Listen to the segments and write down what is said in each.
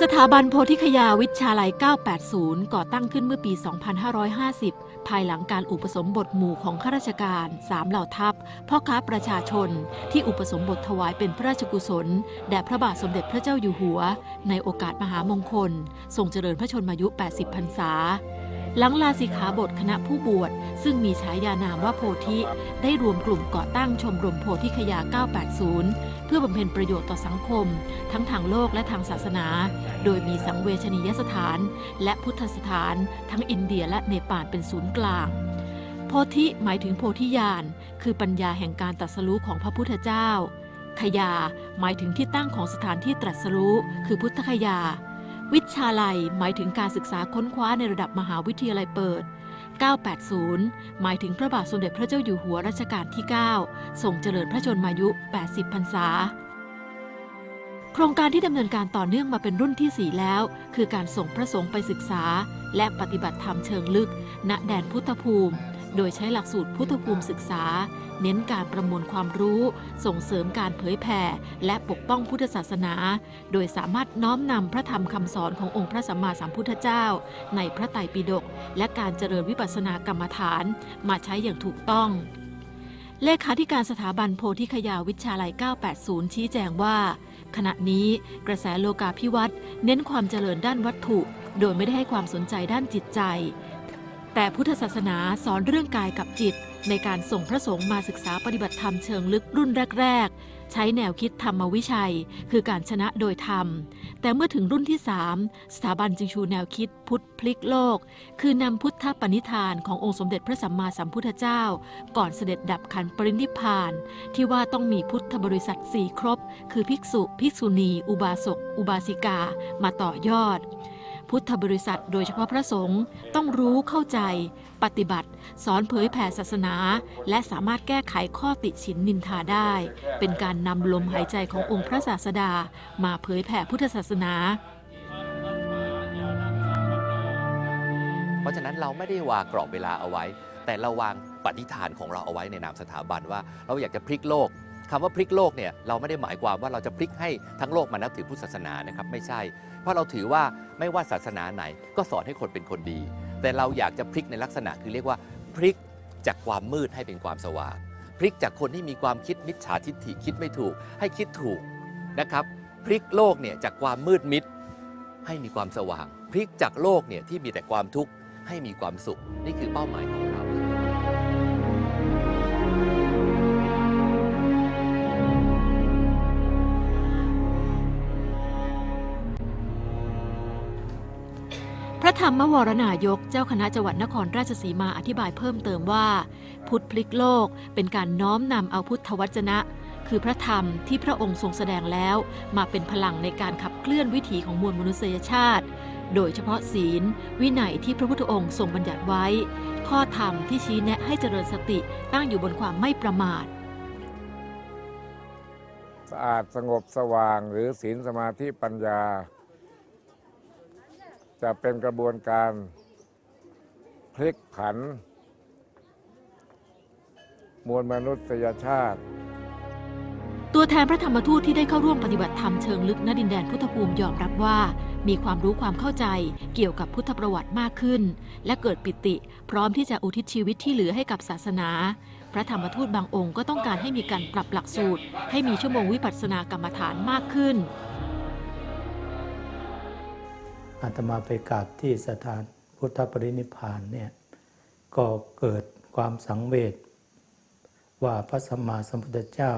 สถาบันโพธิคยาวิชาลัย 980 ก่อตั้งขึ้นเมื่อปี 2550 ภายหลังการอุปสมบทหมู่ของข้าราชการสามเหล่าทัพ พ่อค้าประชาชน ที่อุปสมบทถวายเป็นพระราชกุศล แด่พระบาทสมเด็จพระเจ้าอยู่หัว ในโอกาสมหามงคลทรงเจริญพระชนมายุ 80 พรรษา หลังลาสิกขาบทคณะผู้บวช ซึ่งมีฉายานามว่าโพธิ ได้รวมกลุ่มก่อตั้งชมรมโพธิคยา 980 เพื่อบำเพ็ญประโยชน์ต่อสังคม ทั้งทางโลกและทางศาสนา โดยมีสังเวชนียสถาน และพุทธสถาน ทั้งอินเดียและเนปาลเป็นศูนย์กลางโพธิหมายถึงโพธิญาณคือปัญญาแห่งการตรัสรู้ของพระพุทธเจ้าขยา หมายถึงที่ตั้งของสถานที่ตรัสรู้ คือพุทธคยา วิชาลัยหมายถึงการศึกษาค้นคว้าในระดับมหาวิทยาลัยเปิด 980 หมายถึงพระบาทสมเด็จพระเจ้าอยู่หัวรัชกาลที่ 9 ทรงเจริญพระชนมายุ 80 พรรษา โครงการที่ดำเนินการต่อเนื่องมาเป็นรุ่นที่ 4 แล้ว คือการส่งพระสงฆ์ไปศึกษา และปฏิบัติธรรมเชิงลึก ณ แดนพุทธภูมิ โดยใช้หลักสูตรพุทธภูมิศึกษา เน้นการประมวลความรู้ ส่งเสริมการเผยแผ่ และปกป้องพุทธศาสนา โดยสามารถน้อมนำพระธรรมคำสอนขององค์พระสัมมาสัมพุทธเจ้า ในพระไตรปิฎกและการเจริญวิปัสสนากรรมฐาน มาใช้อย่างถูกต้องเลขาธิการสถาบันโพธิคยาวิชาลัย 980 ชี้แจงว่า ขณะนี้กระแสโลกาภิวัตน์เน้นความเจริญด้านวัตถุ โดยไม่ได้ให้ความสนใจด้านจิตใจ แต่พุทธศาสนาสอนเรื่องกายกับจิต ในการส่งพระสงฆ์มาศึกษาปฏิบัติธรรมเชิงลึกรุ่นแรก ๆ ใช้แนวคิดธรรมวิชัย คือการชนะโดยธรรม แต่เมื่อถึงรุ่นที่ 3 สถาบันจึงชูแนวคิดพุทธพลิกโลก คือนำพุทธปณิธานขององค์สมเด็จพระสัมมาสัมพุทธเจ้า ก่อนเสด็จดับขันปรินิพพาน ที่ว่าต้องมีพุทธบริษัทสี่ครบ คือภิกษุ ภิกษุณี อุบาสก อุบาสิกา มาต่อยอด พุทธบริษัทโดยเฉพาะพระสงฆ์ต้องรู้เข้าใจ ปฏิบัติ สอนเผยแผ่ศาสนา และสามารถแก้ไขข้อติฉินนินทาได้ เป็นการนำลมหายใจขององค์พระศาสดา มาเผยแผ่พุทธศาสนา เพราะฉะนั้นเราไม่ได้วางกรอบเวลาเอาไว้ แต่เราวางปฏิฐานของเราเอาไว้ในนามสถาบันว่า เราอยากจะพลิกโลก คำว่าพลิกโลกเนี่ยเราไม่ได้หมายความว่าเราจะพลิกให้ทั้งโลกมานับถือพุทธศาสนานะครับไม่ใช่ เพราะเราถือว่าไม่ว่าศาสนาไหนก็สอนให้คนเป็นคนดี แต่เราอยากจะพลิกในลักษณะคือเรียกว่าพลิกจากความมืดให้เป็นความสว่างพลิกจากคนที่มีความคิดมิจฉาทิฏฐิคิดไม่ถูก ให้คิดถูกนะครับพลิกโลกเนี่ยจากความมืดมิดให้มีความสว่าง พลิกจากโลกเนี่ยที่มีแต่ความทุกข์ให้มีความสุข นี่คือเป้าหมายของเรา ระธรรมวรนายกเจ้าคณะจังหวัดนครราชสีมาอธิบายเพิ่มเติมว่า พุทธพลิกโลกเป็นการน้อมนำเอาพุทธวจนะ คือพระธรรมที่พระองค์ทรงแสดงแล้ว มาเป็นพลังในการขับเคลื่อนวิถีของมวลมนุษยชาติ โดยเฉพาะศีล วินัยที่พระพุทธองค์ทรงบัญญัติไว้ ข้อธรรมที่ชี้แนะให้เจริญสติตั้งอยู่บนความไม่ประมาทสะอาดสงบสว่างหรือศีลสมาธิปัญญา จะเป็นกระบวนการพลิกผัน มวลมนุษยชาติ ตัวแทนพระธรรมทูตที่ได้เข้าร่วมปฏิบัติธรรมเชิงลึกณดินแดนพุทธภูมิยอมรับว่า มีความรู้ความเข้าใจเกี่ยวกับพุทธประวัติมากขึ้น และเกิดปิติ พร้อมที่จะอุทิศชีวิตที่เหลือให้กับศาสนา พระธรรมทูตบางองค์ก็ต้องการให้มีการปรับหลักสูตร ให้มีชั่วโมงวิปัสสนากรรมฐานมากขึ้น อาตมาไปกราบที่สถานพุทธปรินิพานเนี่ยก็เกิดความสังเวชว่าพระสัมมาสัมพุทธเจ้า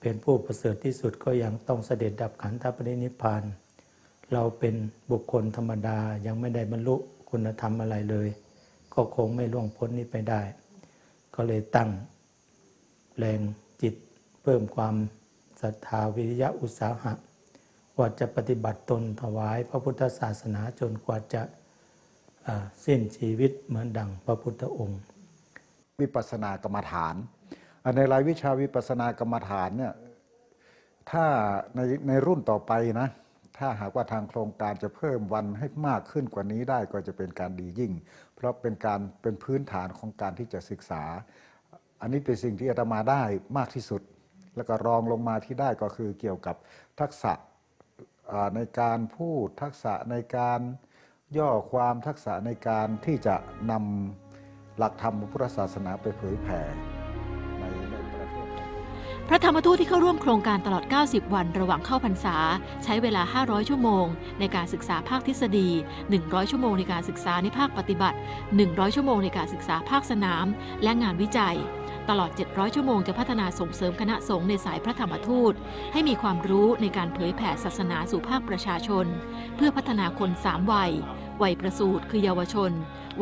เป็นผู้ประเสริฐที่สุดก็ยังต้องเสด็จดับขันธปรินิพพานเราเป็นบุคคลธรรมดายังไม่ได้บรรลุคุณธรรมอะไรเลย ก็คงไม่ล่วงพ้นนี้ไปได้ ก็เลยตั้งแรงจิตเพิ่มความศรัทธาวิริยะอุตสาหะ ว่าจะปฏิบัติตนถวายพระพุทธศาสนาจนกว่าจะสิ้นชีวิตเหมือนดังพระพุทธองค์ วิปัสสนากรรมฐาน ในรายวิชาวิปัสสนากรรมฐานเนี่ยถ้าในในรุ่นต่อไปนะถ้าหากว่าทางโครงการจะเพิ่มวันให้มากขึ้นกว่านี้ได้ก็จะเป็นการดียิ่ง เพราะเป็นการเป็นพื้นฐานของการที่จะศึกษา อันนี้เป็นสิ่งที่อาตมาได้มากที่สุด แล้วก็รองลงมาที่ได้ก็คือเกี่ยวกับทักษะ ในการพูดทักษะในการย่อความทักษะในการที่จะนำหลักธรรมพุทธศาสนาไปเผยแผ่ในในประเทศพระธรรมทูตที่เข้าร่วมโครงการตลอด 90 วันระหว่างเข้าพรรษา ใช้เวลา 500 ชั่วโมง ในการศึกษาภาคทฤษฎี 100 ชั่วโมงในการศึกษาในภาคปฏิบัติ 100 ชั่วโมงในการศึกษาภาคสนาม และงานวิจัย ตลอด 700 ชั่วโมงจะพัฒนาส่งเสริมคณะสงฆ์ในสายพระธรรมทูต ให้มีความรู้ในการเผยแผ่ศาสนาสู่ภาคประชาชน เพื่อพัฒนาคน 3 วัย วัยประสูติคือเยาวชน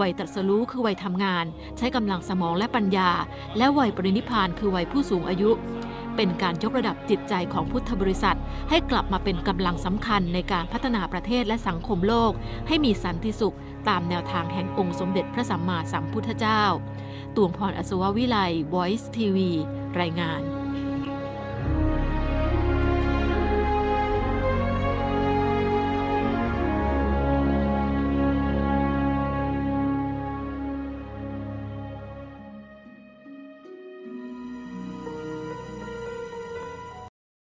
วัยตรัสรู้คือวัยทำงาน ใช้กำลังสมองและปัญญา และวัยปรินิพพานคือวัยผู้สูงอายุ เป็นการยกระดับจิตใจของพุทธบริษัท ให้กลับมาเป็นกำลังสำคัญในการพัฒนาประเทศและสังคมโลก ให้มีสันติสุข ตามแนวทางแห่งองค์สมเด็จพระสัมมาสัมพุทธเจ้า ตวงพรอสววิไล Voice TV รายงาน